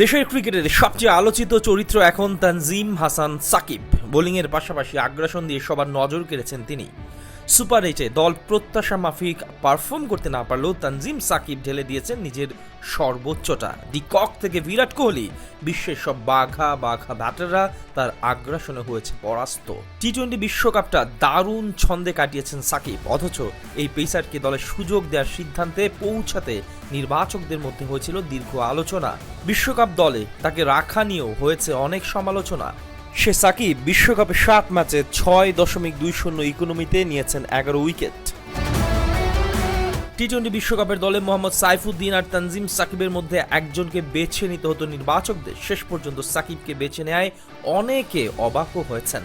দেশের ক্রিকেটের সবচেয়ে আলোচিত চরিত্র এখন তানজিম হাসান সাকিব। বোলিংয়ের পাশাপাশি আগ্রাসন দিয়ে সবার নজর কেড়েছেন তিনি। সুপার এইটে দল প্রত্যাশা মাফিক পারফর্ম করতে না পারলেও তানজিম সাকিব ঢেলে দিয়েছেন নিজের সর্বোচ্চটা। দি কক থেকে বিরাট কোহলি, বিশ্বের সব বাঘা বাঘা ব্যাটাররা তার আগ্রাসনে হয়েছে পরাস্ত। টি টোয়েন্টি বিশ্বকাপটা দারুণ ছন্দে কাটিয়েছেন সাকিব, অথচ এই পেসারকে দলের সুযোগ দেওয়ার সিদ্ধান্তে পৌঁছাতে নির্বাচকদের মধ্যে হয়েছিল দীর্ঘ আলোচনা। বিশ্বকাপ দলে তাকে রাখা নিয়েও হয়েছে অনেক সমালোচনা। সে সাকিব বিশ্বকাপে সাত ম্যাচে ছয় দশমিক দুই শূন্য ইকোনমিতে নিয়েছেন এগারো উইকেট। টি টোয়েন্টি বিশ্বকাপের দলে মোহাম্মদ সাইফুদ্দিন আর তানজিম সাকিবের মধ্যে একজনকে বেছে নিতে হতো নির্বাচকদের। শেষ পর্যন্ত সাকিবকে বেছে নেয় অনেকে অবাক হয়েছেন।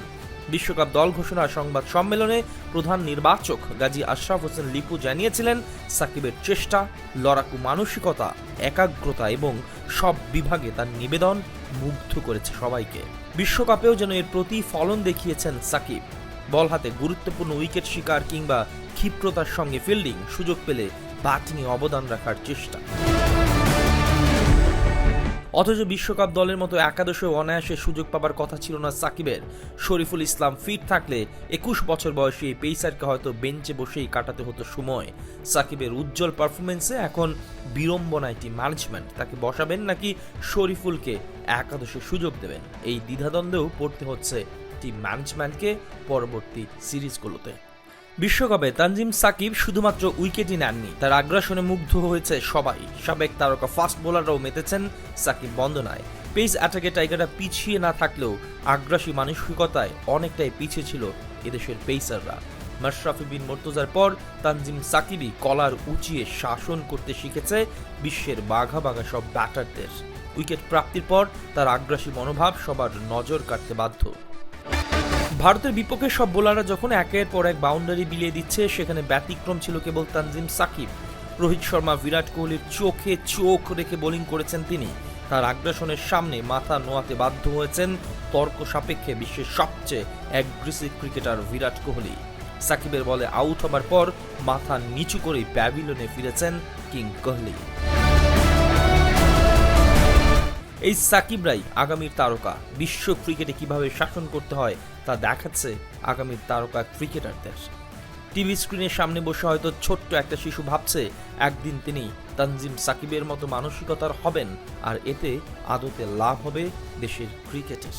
বিশ্বকাপ দল ঘোষণা সংবাদ সম্মেলনে প্রধান নির্বাচক গাজী আশরাফ হোসেন লিপু জানিয়েছিলেন, সাকিবের চেষ্টা, লড়াকু মানসিকতা, একাগ্রতা এবং সব বিভাগে তার নিবেদন মুগ্ধ করেছে সবাইকে। বিশ্বকাপেও যেন এর প্রতি ফলন দেখিয়েছেন সাকিব। বল হাতে গুরুত্বপূর্ণ উইকেট শিকার কিংবা ক্ষিপ্রতার সঙ্গে ফিল্ডিং সুযোগ পেলে ব্যাট নিয়ে অবদান রাখার চেষ্টা। অথচ বিশ্বকাপ দলের মতো একাদশে অনায়াসে সুযোগ পাবার কথা ছিল না সাকিবের। শরীফুল ইসলাম ফিট থাকলে একুশ বছর বয়সী এই পেসারকে হয়তো বেঞ্চে বসেই কাটাতে হতো সময়। সাকিবের উজ্জ্বল পারফরমেন্সে এখন বিড়ম্বনায় টিম ম্যানেজমেন্ট তাকে বসাবেন নাকি শরীফুলকে একাদশে সুযোগ দেবেন? এই দ্বিধাদ্বন্দ্বেও পড়তে হচ্ছে টিম ম্যানেজমেন্টকে পরবর্তী সিরিজগুলোতে। বিশ্বকাপে তানজিম সাকিব শুধুমাত্র উইকেটই নেননি। তার আগ্রাসনে মুগ্ধ হয়েছে সবাই। সাবেক তারকা ফাস্ট বোলাররাও মেতেছেন সাকিব বন্দনায়। পেস অ্যাটাকে টাইগাররা পিছিয়ে না থাকলেও আগ্রাসী মানসিকতায় অনেকটাই পিছিয়ে ছিল এদেশের পেসাররা। মাশরাফি বিন মর্তজার পর তানজিম সাকিবই কলার উঁচিয়ে শাসন করতে শিখেছে বিশ্বের বাঘা বাঘা সব ব্যাটারদের। উইকেট প্রাপ্তির পর তার আগ্রাসী মনোভাব সবার নজর কাটতে বাধ্য। ভারতের বিপক্ষে সব বোলাররা যখন একের পর এক বাউন্ডারি বিলিয়ে দিচ্ছে, সেখানে ব্যতিক্রম ছিল কেবল তানজিম সাকিব। রোহিত শর্মা, বিরাট কোহলির চোখে চোখ রেখে বোলিং করেছেন তিনি। তার আগ্রাসনের সামনে মাথা নোয়াতে বাধ্য হয়েছেন তর্ক সাপেক্ষে বিশ্বের সবচেয়ে অ্যাগ্রেসিভ ক্রিকেটার বিরাট কোহলি। সাকিবের বলে আউট হবার পর মাথা নিচু করেই প্যাভিলনে ফিরেছেন কিং কোহলি। এই সাকিবরাই আগামীর তারকা। বিশ্ব ক্রিকেটে কীভাবে শাসন করতে হয় তা দেখাচ্ছে আগামীর তারকা ক্রিকেটারদের। টিভি স্ক্রিনের সামনে বসে হয়তো ছোট্ট একটা শিশু ভাবছে, একদিন তিনি তানজিম সাকিবের মতো মানসিকতার হবেন আর এতে আদতে লাভ হবে দেশের ক্রিকেটের।